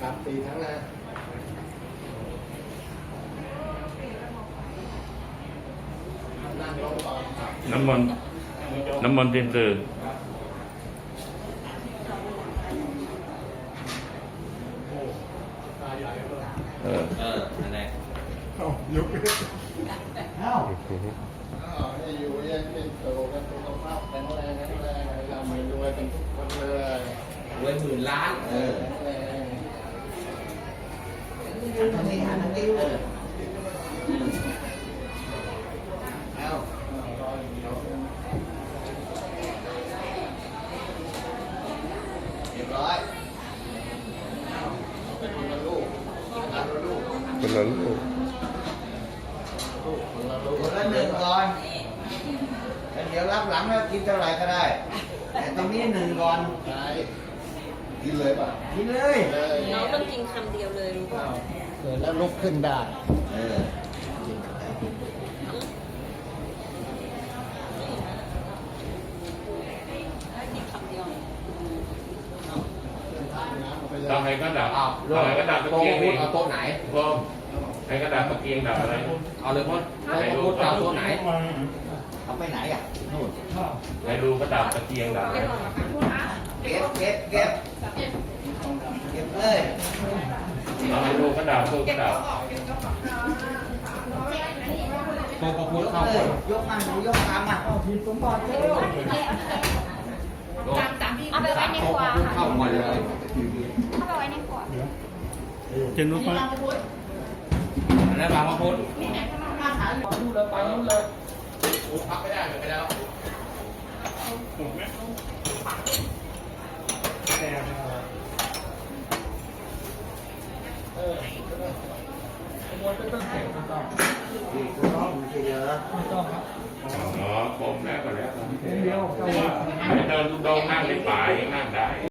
ครับตีทั้งนะนั่งลงก่อนครับน้ำมนต์น้ำมนต์ดินตือโอ้ตาใหญ่เลยเออเออนั่นแหละเอ้ายกเอ้าอ้าวให้อยู่เย็นเป็นโตกันสุขภาพแข็งแรงแข็งแรงเราไม่รวยกันทุกคนเลยรวยหมื่นล้านเออ แข็งนี่หางนี้เออเอารออยู่เดี๋ยวเรียบร้อยคนละลูกคนละลูกคนละลูกคนละลูกคนละหนึ่งก่อนแล้วเดี๋ยวรับหลังแล้วกินเท่าไหร่ก็ได้ แต่ตรงนี้หนึ่งก่อนใช่ กินเลยป่ะกินเลยเลยน้องต้องกินคำเดียวเลยรู้ป่ะอ้าวเกิดแล้วลุกขึ้นได้เออกินคำเดียวเราให้ก็ดับเอาเราให้ก็ดับตะโต๊ะเกียงพุนี่ทเอาโต๊ะไหนก็ให้ก็ดับตะเกียงดับอะไร เอาเลยพุทโต๊ะพุทเอาโต๊ะไหนเอาไปไหนอะนู่นให้ดูก็ดับตะเกียงดับอะไรเก็บเก็บเก็บ เลยเราให้ดูก็ดับดูก็ดับโต๊ะพุทเข้าไปยกมาหนูยกตามมาเอาไปไว้ในครัวค่ะเข้ามาเลยเอาไปไว้ในครัวเจนุพแล้วบางมาพุทพักไม่ได้เลยไปแล้ว อ๋อผมแล้วก็แล้วเดียวให้เดินดูโดงนั่งในป่ายังนั่งได้